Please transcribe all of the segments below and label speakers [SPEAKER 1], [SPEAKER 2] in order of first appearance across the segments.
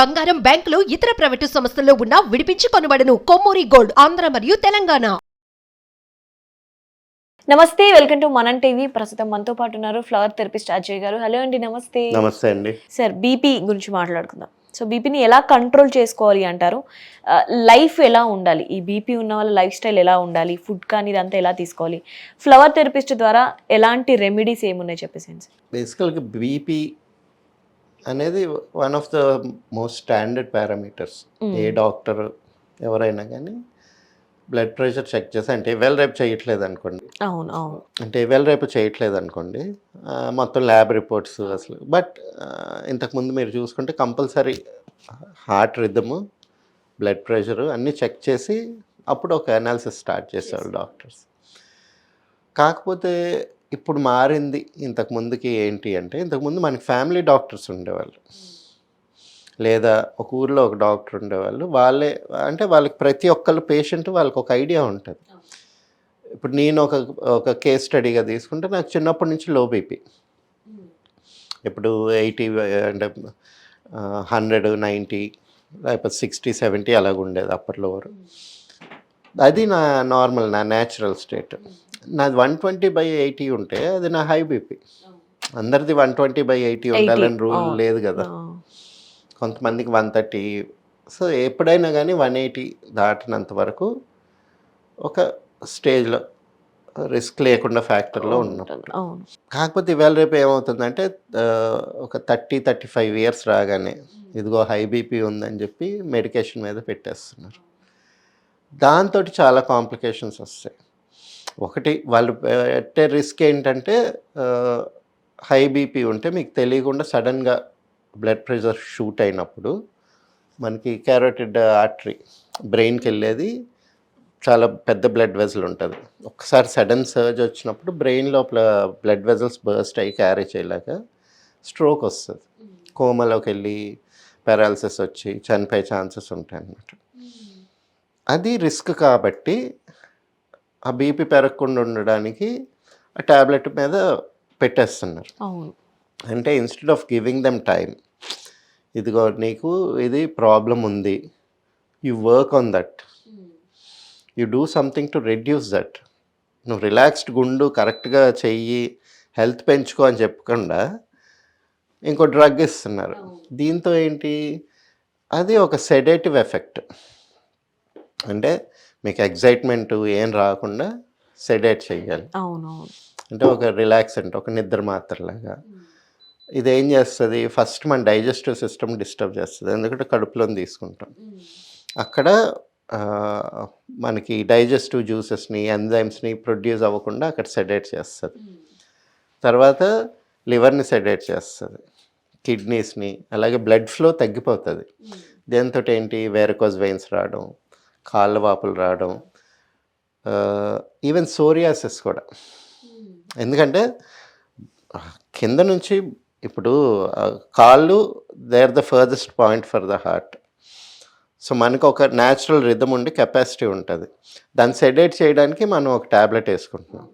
[SPEAKER 1] బంగారం బ్యాంకులు ఇతర ప్రైవేటు సంస్థల్లో ఉన్న విడిపించి కొనబడను. కొమ్మూరి గోల్డ్ ఆంధ్ర మరియు తెలంగాణ.
[SPEAKER 2] నమస్తే వెల్కమ్ టు మనన్ టీవీ. ప్రస్తుతం మనతో పాటు ఉన్నారు ఫ్లవర్ థెరపిస్ట్ అజయ్ గారు. హలో అండి నమస్తే.
[SPEAKER 3] నమస్తే అండి.
[SPEAKER 2] సార్ బీపీ గురించి మాట్లాడుకుందాం. సో బీపీని ఎలా కంట్రోల్ చేసుకోవాలి అంటారు? లైఫ్ ఎలా ఉండాలి? ఈ బీపీ ఉన్న వాళ్ళ లైఫ్ స్టైల్ ఎలా ఉండాలి? ఫుడ్ కానీ ఇదంతా ఎలా తీసుకోవాలి? ఫ్లవర్ థెరపిస్ట్ ద్వారా ఎలాంటి రెమెడీస్ ఏమున్నాయి చెప్పేసి
[SPEAKER 3] బేసికల్గా బీపీ అనేది one of the most standard parameters A doctor ఎవరైనా కానీ బ్లడ్ ప్రెషర్ చెక్ చేసి అంటే ఇవాళ రేపు చేయట్లేదు అనుకోండి.
[SPEAKER 2] అవును అవును.
[SPEAKER 3] అంటే ఇవాళ రేపు చేయట్లేదు అనుకోండి మొత్తం ల్యాబ్ రిపోర్ట్స్ అసలు. బట్ ఇంతకుముందు మీరు చూసుకుంటే compulsory heart rhythm blood pressure అన్నీ చెక్ చేసి అప్పుడు ఒక అనాలిసిస్ స్టార్ట్ చేసేవాళ్ళు డాక్టర్స్ కాకపోతే ఇప్పుడు మారింది ఇంతకు ముందుకి ఏంటి అంటే ఇంతకుముందు మనకి ఫ్యామిలీ డాక్టర్స్ ఉండేవాళ్ళు. లేదా ఒక ఊర్లో ఒక డాక్టర్ ఉండేవాళ్ళు. వాళ్ళే అంటే వాళ్ళకి ప్రతి ఒక్కళ్ళు పేషెంట్ వాళ్ళకి ఒక ఐడియా ఉంటుంది. ఇప్పుడు నేను ఒక ఒక కేస్ స్టడీగా తీసుకుంటే నాకు చిన్నప్పటి నుంచి లో బీపీ. ఇప్పుడు ఎయిటీ అంటే హండ్రెడ్ నైంటీ లేకపోతే సిక్స్టీ సెవెంటీ అలాగ ఉండేది అప్పట్లో అది నా నార్మల్ నా న్యాచురల్ స్టేట్. నాది వన్ ట్వంటీ బై ఎయిటీ ఉంటే అది నా హై బీపీ. అందరిది వన్ ట్వంటీ బై ఎయిటీ ఉండాలని రూల్. లేదు కదా. కొంతమందికి వన్ థర్టీ. సో ఎప్పుడైనా కానీ వన్ ఎయిటీ దాటినంత వరకు ఒక స్టేజ్లో రిస్క్ లేకుండా ఫ్యాక్టర్లో ఉన్నాం
[SPEAKER 2] అవును.
[SPEAKER 3] కాకపోతే ఇవాళ రేపు ఏమవుతుందంటే ఒక థర్టీ థర్టీ ఫైవ్ ఇయర్స్ రాగానే ఇదిగో హై బీపీ ఉందని చెప్పి మెడికేషన్ మీద పెట్టేస్తున్నారు. దాంతో చాలా కాంప్లికేషన్స్ వస్తాయి. ఒకటి వాళ్ళు పెట్టే రిస్క్ ఏంటంటే హై బీపీ ఉంటే మీకు తెలియకుండా సడన్గా బ్లడ్ ప్రెషర్ షూట్ అయినప్పుడు మనకి క్యారోటిడ్ ఆర్టరీ బ్రెయిన్కి వెళ్ళేది చాలా పెద్ద బ్లడ్ వెజల్ ఉంటుంది. ఒకసారి సడన్ సర్జ్ వచ్చినప్పుడు బ్రెయిన్ లోపల బ్లడ్ వెజల్స్ బర్స్ట్ అయ్యి క్యారీ చేయలేక స్ట్రోక్ వస్తుంది. కోమలోకి వెళ్ళి పారాలసిస్ వచ్చి చనిపోయే ఛాన్సెస్ ఉంటాయి అన్నమాట అది రిస్క్ కాబట్టి ఆ బీపీ పెరగకుండా ఉండడానికి ఆ ట్యాబ్లెట్ మీద పెట్టేస్తున్నారు. అంటే instead of giving them time ఇదిగో నీకు ఇది ప్రాబ్లం ఉంది. You work on that. You do something to reduce that. నువ్వు రిలాక్స్డ్ గుండు కరెక్ట్గా చెయ్యి హెల్త్ పెంచుకో అని చెప్పకుండా ఇంకో డ్రగ్ ఇస్తున్నారు. దీంతో ఏంటి? అది ఒక సెడేటివ్ ఎఫెక్ట్. అంటే మీకు ఎగ్జైట్మెంట్ ఏం రాకుండా సెడేట్ చెయ్యాలి.
[SPEAKER 2] అవును
[SPEAKER 3] అంటే ఒక రిలాక్సెంట్ ఒక నిద్ర మాత్రలాగా. ఇది ఏం చేస్తుంది? ఫస్ట్ మన డైజెస్టివ్ సిస్టమ్ డిస్టర్బ్ చేస్తుంది. ఎందుకంటే కడుపులో తీసుకుంటాం. అక్కడ మనకి డైజెస్టివ్ జ్యూసెస్ని ఎంజైమ్స్ని ప్రొడ్యూస్ అవ్వకుండా అక్కడ సెడేట్ చేస్తుంది. తర్వాత లివర్ని సెడేట్ చేస్తుంది. కిడ్నీస్ని అలాగే బ్లడ్ ఫ్లో తగ్గిపోతుంది. దీంతో ఏంటి? వేరకోజ్ వెయిన్స్ రావడం కాళ్ళ వాపులు రావడం ఈవెన్ సోరియాసిస్ కూడా. ఎందుకంటే కింద నుంచి ఇప్పుడు కాళ్ళు they are the farthest point for the heart so మనకు ఒక న్యాచురల్ రిథమ్ ఉండి కెపాసిటీ ఉంటుంది. దాన్ని సెడేట్ చేయడానికి మనం ఒక ట్యాబ్లెట్ వేసుకుంటున్నాం.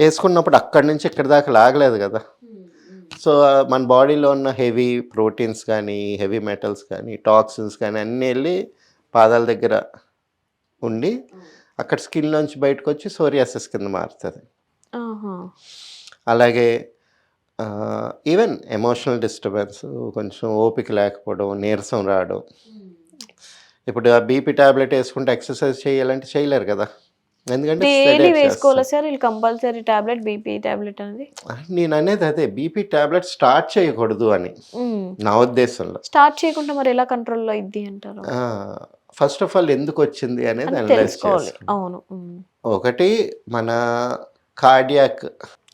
[SPEAKER 3] వేసుకున్నప్పుడు అక్కడి నుంచి ఇక్కడి దాకా లాగలేదు కదా. సో మన బాడీలో ఉన్న హెవీ ప్రోటీన్స్ కానీ హెవీ మెటల్స్ కానీ టాక్సిన్స్ కానీ అన్నీ వెళ్ళి పాదాల దగ్గర ఉండి అక్కడ స్కిన్ నుంచి బయటకు వచ్చి సోరియాసిస్ కింద మారుతుంది. అలాగే ఈవెన్ ఎమోషనల్ డిస్టర్బెన్స్ కొంచెం ఓపిక లేకపోవడం నీరసం రావడం. ఇప్పుడు ఆ బీపీ టాబ్లెట్ వేసుకుంటే ఎక్సర్సైజ్ చేయాలంటే చేయలేరు కదా. ఎందుకంటే
[SPEAKER 2] డైలీ వేసుకోవాలా. సార్? వీళ్ళు కంపల్సరీ టాబ్లెట్ బీపీ టాబ్లెట్ అనేది?
[SPEAKER 3] నేను అనేది అదే బీపీ టాబ్లెట్ స్టార్ట్ చేయకూడదు అని. నా ఉద్దేశంలో.
[SPEAKER 2] స్టార్ట్ చేయకుండా మరి ఎలా కంట్రోల్లో ఇద్ది అంటారు?
[SPEAKER 3] ఫస్ట్ ఆఫ్ ఆల్ ఎందుకు వచ్చింది అనేది
[SPEAKER 2] అని
[SPEAKER 3] అనలైజ్
[SPEAKER 2] అవును.
[SPEAKER 3] ఒకటి మన కార్డియాక్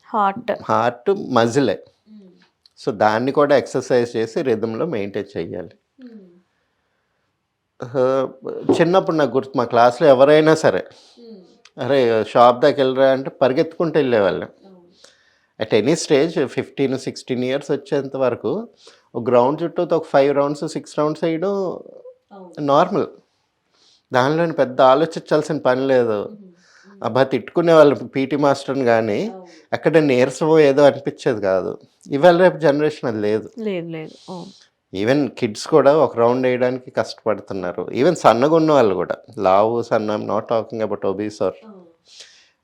[SPEAKER 2] హార్ట్
[SPEAKER 3] హార్ట్ మజిలే సో దాన్ని కూడా ఎక్సర్సైజ్ చేసి రిథంలో మెయింటైన్ చేయాలి. చిన్నప్పుడు నాకు గుర్తు మా క్లాస్లో ఎవరైనా సరే అరే షాప్ దాకా వెళ్ళరా అంటే పరిగెత్తుకుంటూ వెళ్ళేవాళ్ళం. At any stage fifteen sixteen years వచ్చేంత వరకు ఒక గ్రౌండ్ చుట్టూ ఒక ఫైవ్ రౌండ్స్ సిక్స్ రౌండ్స్ వేయడం నార్మల్ దానిలో పెద్ద ఆలోచించాల్సిన పని లేదు. అబ్బా తిట్టుకునే వాళ్ళు పీటీ మాస్టర్ని కానీ ఎక్కడ నీరసమో ఏదో అనిపించేది కాదు. ఇవాళ రేపు జనరేషన్ అది లేదు. ఈవెన్ కిడ్స్ కూడా ఒక రౌండ్ వేయడానికి కష్టపడుతున్నారు. ఈవెన్ సన్నగా ఉన్న వాళ్ళు కూడా. లావు సన్న not talking about obese or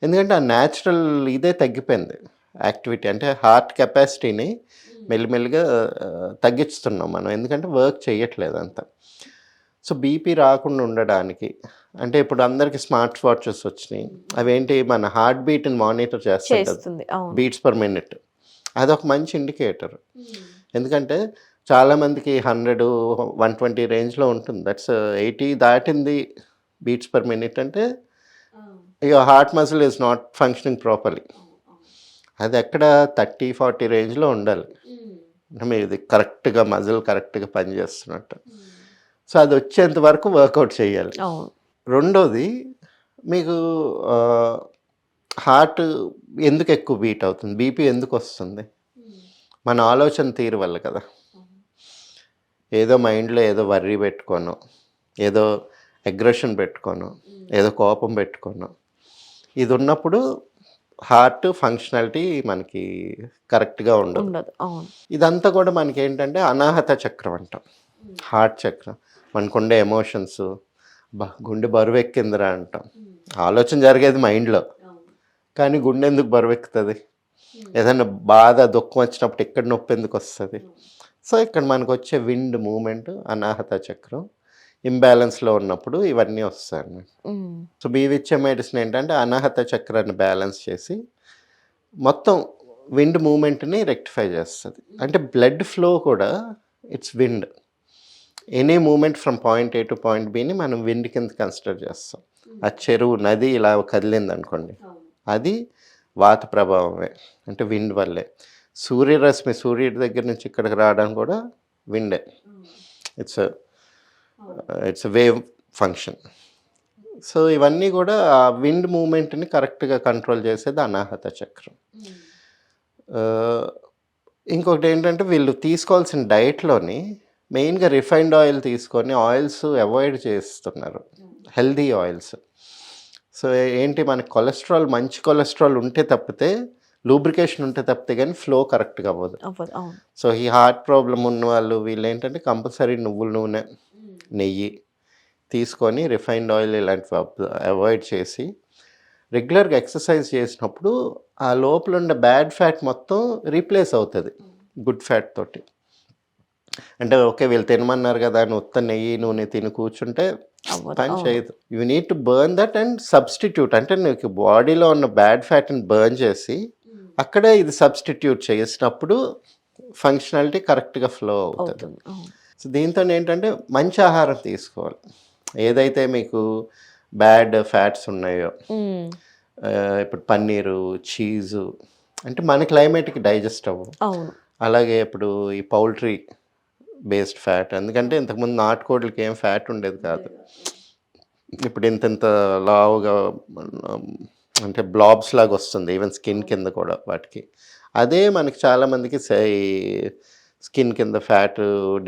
[SPEAKER 3] ఎందుకంటే ఆ న్యాచురల్ ఇదే తగ్గిపోయింది. యాక్టివిటీ అంటే హార్ట్ కెపాసిటీని మెల్లిమెల్లిగా తగ్గిస్తున్నాం మనం. ఎందుకంటే వర్క్ చేయట్లేదు అంత. సో బీపీ రాకుండా ఉండడానికి అంటే ఇప్పుడు అందరికి స్మార్ట్ వాచెస్ వచ్చినాయి అవేంటి మన హార్ట్ బీట్ని మానిటర్
[SPEAKER 2] చేస్తుంది
[SPEAKER 3] బీట్స్ పర్ మినిట్. అదొక మంచి ఇండికేటర్. ఎందుకంటే చాలామందికి హండ్రెడ్ వన్ ట్వంటీ రేంజ్లో ఉంటుంది. దట్స్ ఎయిటీ దాటింది బీట్స్ పర్ మినిట్ అంటే ఇక heart muscle is not functioning properly అది ఎక్కడ థర్టీ ఫార్టీ రేంజ్లో ఉండాలి. ఇది కరెక్ట్గా మజిల్ కరెక్ట్గా పనిచేస్తున్నట్టు. సో అది వచ్చేంత వరకు వర్కౌట్ చేయాలి. రెండోది మీకు హార్ట్ ఎందుకు ఎక్కువ బీట్ అవుతుంది? బీపీ ఎందుకు వస్తుంది? మన ఆలోచన తీరు వల్ల కదా. ఏదో మైండ్లో ఏదో వర్రీ పెట్టుకోను ఏదో అగ్రెషన్ పెట్టుకోను ఏదో కోపం పెట్టుకోను. ఇది ఉన్నప్పుడు హార్ట్ ఫంక్షనాలిటీ మనకి కరెక్ట్గా ఉండదు. ఇదంతా కూడా మనకి ఏంటంటే అనాహత చక్రం అంటాం. హార్ట్ చక్రం. మనకుండే ఎమోషన్స్. బా గుండె బరువు ఎక్కిందిరా అంటాం. ఆలోచన జరిగేది మైండ్లో. కానీ గుండె ఎందుకు బరువు ఎక్కుతుంది ఏదైనా బాధ దుఃఖం వచ్చినప్పుడు ఇక్కడ నొప్పి ఎందుకు వస్తుంది? సో ఇక్కడ మనకు వచ్చే విండ్ మూమెంట్ అనాహత చక్రం ఇంబ్యాలెన్స్లో ఉన్నప్పుడు ఇవన్నీ వస్తాయి అన్నమాట. సో బీవిచ్చే మెడిసిన్ ఏంటంటే అనాహత చక్రాన్ని బ్యాలెన్స్ చేసి మొత్తం విండ్ మూమెంట్ని రెక్టిఫై చేస్తుంది. అంటే బ్లడ్ ఫ్లో కూడా it's wind. Any movement from point A to point బిని మనం విండ్ కింద కన్సిడర్ చేస్తాం. ఆ చెరువు నది ఇలా కదిలింది అనుకోండి. అది వాత ప్రభావమే అంటే విండ్ వల్లే. సూర్యరశ్మి సూర్యుడి దగ్గర నుంచి ఇక్కడికి రావడం కూడా విండే it's it's wave function so ఇవన్నీ కూడా ఆ విండ్ మూమెంట్ని కరెక్ట్గా కంట్రోల్ చేసేది అనాహత చక్రం. ఇంకొకటి ఏంటంటే వీళ్ళు తీసుకోవాల్సిన డైట్లోని మెయిన్గా రిఫైన్డ్ ఆయిల్ తీసుకొని ఆయిల్స్ అవాయిడ్ చేస్తున్నారు. Healthy oils. సో ఏంటి మనకి కొలెస్ట్రాల్ మంచి కొలెస్ట్రాల్ ఉంటే తప్పితే లూబ్రికేషన్ ఉంటే తప్పితే కానీ ఫ్లో కరెక్ట్గా అవ్వదు. సో ఈ హార్ట్ ప్రాబ్లం ఉన్న వాళ్ళు వీళ్ళు ఏంటంటే కంపల్సరీ నువ్వుల నూనె నెయ్యి తీసుకొని రిఫైన్డ్ ఆయిల్ ఇలాంటివి అవాయిడ్ చేసి రెగ్యులర్గా ఎక్సర్సైజ్ చేసినప్పుడు ఆ లోపల ఉన్న బ్యాడ్ ఫ్యాట్ మొత్తం రీప్లేస్ అవుతుంది. గుడ్ ఫ్యాట్ తోటి. అంటే ఓకే వీళ్ళు తినమన్నారు కదా అని ఉత్త నెయ్యి నూనె తిని కూర్చుంటే పని. చేయదు. You need to burn that and substitute అంటే నీకు బాడీలో ఉన్న బ్యాడ్ ఫ్యాట్ని బర్న్ చేసి అక్కడే ఇది సబ్స్టిట్యూట్ చేసినప్పుడు ఫంక్షనాలిటీ కరెక్ట్గా ఫ్లో అవుతుంది. సో దీంతో ఏంటంటే మంచి ఆహారం తీసుకోవాలి. ఏదైతే మీకు బ్యాడ్ ఫ్యాట్స్ ఉన్నాయో. ఆ, ఇప్పుడు పన్నీరు చీజు అంటే మన క్లైమేట్కి డైజెస్ట్
[SPEAKER 2] అవును.
[SPEAKER 3] అలాగే ఇప్పుడు ఈ పౌల్ట్రీ బేస్డ్ ఫ్యాట్. ఎందుకంటే ఇంతకుముందు నాటుకోడ్లకి ఏం ఫ్యాట్ ఉండేది కాదు. ఇప్పుడు ఇంత ఇంత లావుగా అంటే బ్లాబ్స్ లాగా వస్తుంది ఈవెన్ స్కిన్ కింద కూడా వాటికి. అదే మనకి చాలామందికి స్కిన్ కింద ఫ్యాట్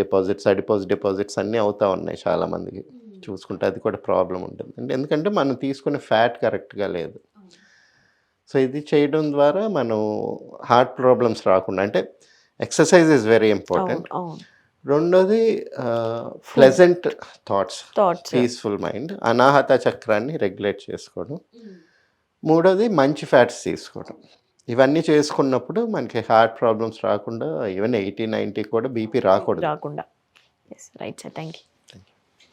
[SPEAKER 3] డిపాజిట్స్ అడిపోజ్ డిపాజిట్స్ అన్నీ అవుతూ ఉన్నాయి చాలామందికి చూసుకుంటే అది కూడా ప్రాబ్లం ఉంటుంది. అంటే ఎందుకంటే మనం తీసుకునే ఫ్యాట్ కరెక్ట్గా లేదు. సో ఇది చేయడం ద్వారా మనం హార్ట్ ప్రాబ్లమ్స్ రాకుండా అంటే ఎక్సర్సైజ్ ఇస్ వెరీ ఇంపార్టెంట్. రెండోది pleasant thoughts
[SPEAKER 2] thoughts
[SPEAKER 3] peaceful mind అనాహత చక్రాన్ని రెగ్యులేట్ చేసుకోవడం. మూడోది మంచి ఫ్యాట్స్ తీసుకోవడం. ఇవన్నీ చేసుకున్నప్పుడు మనకి హార్ట్ ప్రాబ్లమ్స్ రాకుండా ఈవెన్ ఎయిటీ నైంటీ కూడా బీపీ రాకూడదు.
[SPEAKER 2] రాకుండా. Right sir thank you